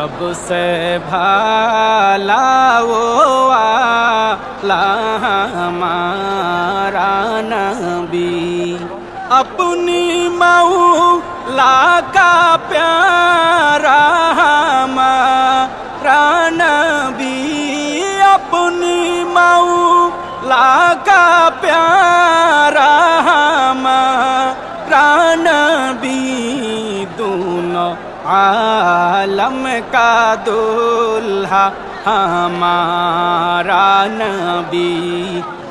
सबसे भाला वो आला हमारा नबी। अपनी मऊला का प्यारा हमारा नबी। अपनी मऊला का प्यारा आलम का दुल्हा हमारा नबी।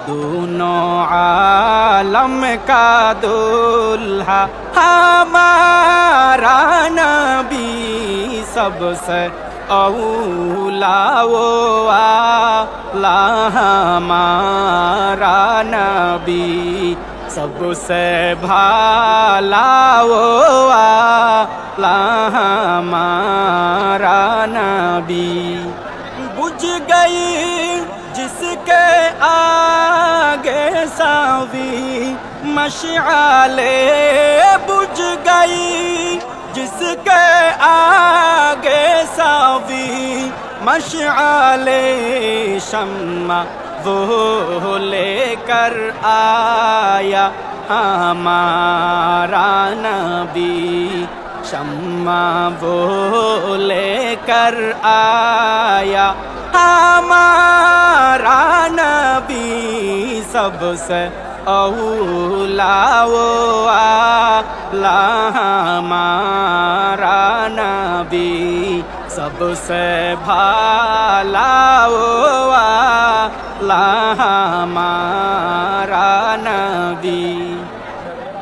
दोनों आलम का दुल्हा हमारा नबी। सबसे औला वो आला हमारा नबी। सबसे भाला वो आला हमारा नबी। बुझ गई जिसके आगे सावी मशाले बुझ गई जिसके आगे सावी मशाले शम्मा वो लेकर आया। हमारा नबी शम्मा वो लेकर आया। हमारा नबी सबसे औला वो आला। हमारा नबी सबसे भाला वो आला। हमारा नबी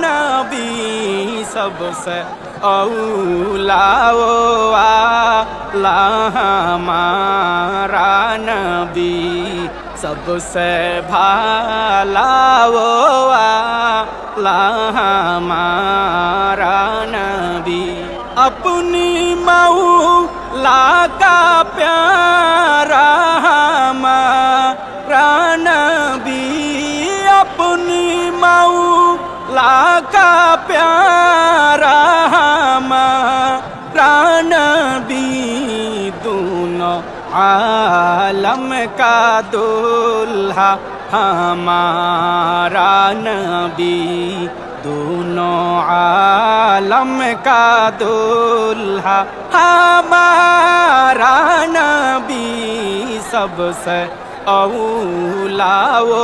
नबी सबसे औला वो आला नबी सबसे भाला वो आला नबी अपनी मऊला का प्यारा मऊला का प्यारा हमारा नबी दोनों आलम का दुल्हा हमारा नबी दोनों आलम का दुल्हा हमारा नबी सबसे औलाओ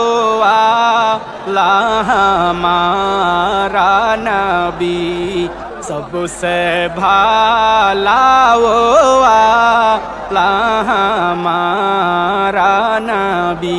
हमारा नबी सबसे भालाओ मारा नबी।